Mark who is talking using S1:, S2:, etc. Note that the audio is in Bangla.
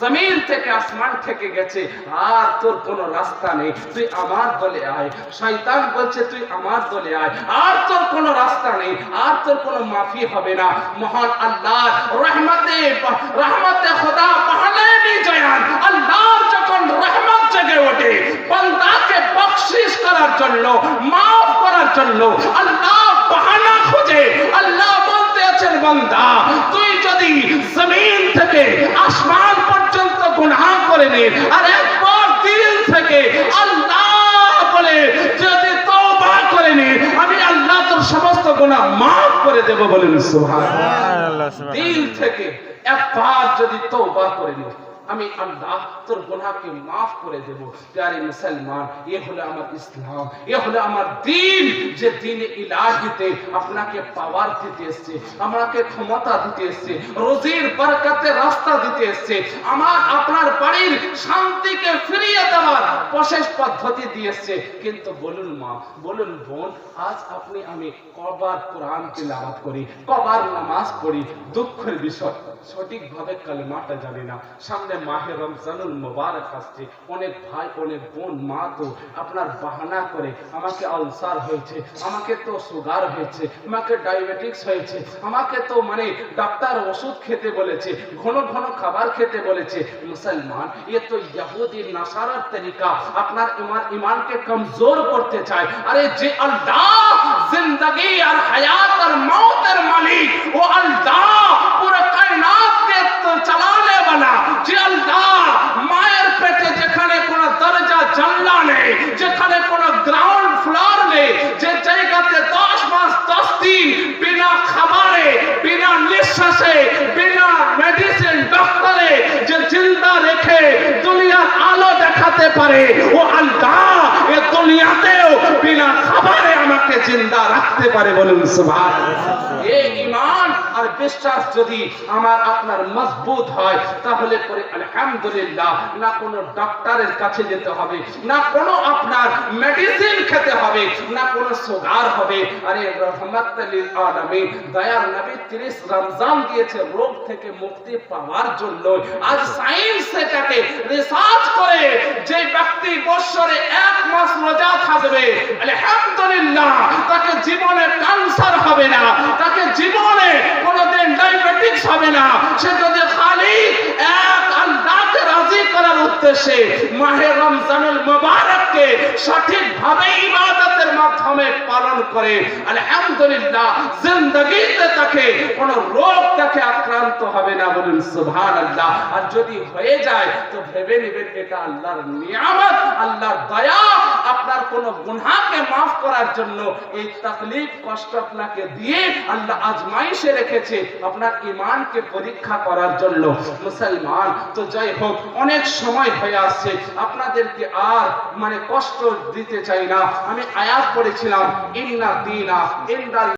S1: জমিন থেকে আসমান থেকে গেছে, আর তোর কোনো রাস্তা নেই। তুই আমার দলে আয়, শয়তান বলছে তুই আমার দলে আয়, আর তোর কোনো রাস্তা নেই, আর তোর কোনো মাফি হবে না। মহান আল্লাহ, রহমতে রহমতে খোদা পাহাড়ে জয়ান আল্লাহর যখন রহমত জেগে ওঠে, বান্দাকে বকশিস করার জন্য, মাফ করার জন্য আল্লাহ বাহানা খোঁজে। আল্লাহ বলতে আছেন, বান্দা, তুই যদি জমিন থেকে আসমান করে নিন আর একবার দিল থেকে আল্লাহ বলে যদি তওবা করে নিন আমি আল্লাহ তোর সমস্ত গুনাহ মাফ করে দেব বলেন সুবহানাল্লাহ। দিল থেকে একবার যদি তওবা করে নে আমি আল্লাহ তোর গুনাহকে মাফ করে দেব। প্যারে মুসলমান, এ হলো আমার ইসলাম, এ হলো আমার দিন। যে দিন ইলাহিতে আপনাকে পাওয়ার দিতে এসছে, আমাকে ক্ষমতা দিতে এসছে, রোজির বরকতে রাস্তা দিতে এসছে, আমার, আপনার বাড়ির শান্তিকে ফিরিয়ে দেওয়ার প্রশেষ পদ্ধতি দিয়ে এসছে। কিন্তু বলুন মা, বলুন বোন, আজ আপনি আমি কবার কোরআন তিলাওয়াত করি, কবার নামাজ পড়ি, দুঃখের বিষয়, সঠিকভাবে কালেমাটা জানি না। সামনে মাহে রমজানুল মোবারক আসছে। অনেক ভাই, অনেক বোন, মা তো আপনার বাহানা করে আমাকে আলসার হয়েছে, আমাকে তো সুগার হয়েছে, আমাকে ডায়াবেটিক্স হয়েছে, আমাকে তো মানে ডাক্তার ওষুধ খেতে বলেছে, ঘন ঘন খাবার খেতে বলেছে। মুসলমান, এ তো ইহুদির নাসারার তরিকা। আপনার ইমান, ইমানকে কমজোর করতে চায়। আরে যে আল্লাহ জিন্দগি আর হায়াত আর মৌতের মালিক, ও আল্লাহ পুরো কায়নাতকে তো চালানে वाला যে আল্লাহ মায়ের পেটে যেখানে কোনো দরজা জানলা নেই যেখানে কোনো গ্রাউন্ড ফ্লোর নেই যে জায়গাতে দশ মাস দশ দিন বিনা খাবারে বিনা নিঃশ্বাসে বিনা মেডিসিন ডক্টরে যে জিন্দা রেখে দুনিয়ার আলো দেখাতে পারে। ও আল্লাহ, এ দুনিয়াতেও বিনা খাবারে আমাকে জিন্দা রাখতে পারে বলুন সুবহান এ ঈমান আর বিশ্বাস যদি আমার আপনার মজবুত হয়, তাহলে করে আলহামদুলিল্লাহ, না কোনো ডক্টরের কাছে যেতে হবে, না কোনো আপনার মেডিসিন খেতে হবে, না কোনো সুগার হবে। আরে রহমত লিল আলামিন, দয়ার নবী 30 রমজান দিয়েছে রোগ থেকে মুক্তি পাওয়ার জন্য। আজ সায়েন্স এটাকে রিসার্চ করে যে ব্যক্তি বছরে এক মাস রোজা থাকবে, আলহামদুলিল্লাহ, তাকে জীবনে ক্যান্সার হবে না, তাকে জীবনে হবে না। সে যদি খালি এক আল্লাহকে রাজি করার উদ্দেশ্যে মাহে রমজানুল মুবারককে সঠিকভাবে ইবাদতের মাধ্যমে পালন করে, আলহামদুলিল্লাহ, জিন্দগিতে তাকে, কোন রোগ তাকে আক্রান্ত হবে না বলুন সুবহানাল্লাহ। আর যদি হয়ে যায়, তো ভেবে নেবেন এটা আল্লাহর নিয়ামত, আল্লাহর দয়া। কোন গুনহাকে মাফ করার জন্য এই তাকলিফ কষ্ট আপনাকে দিয়ে আল্লাহ আজমাইশে রেখেছে আপনার ইমানকে পরীক্ষা করার জন্য। মুসলমান, তো যাই হোক, অনেক সময় হয়ে আসছে, আপনাদেরকে আর মানে কষ্ট দিতে চাই না। আমি আয়াত করেছিলাম ইন্না দিনা ইন্দাল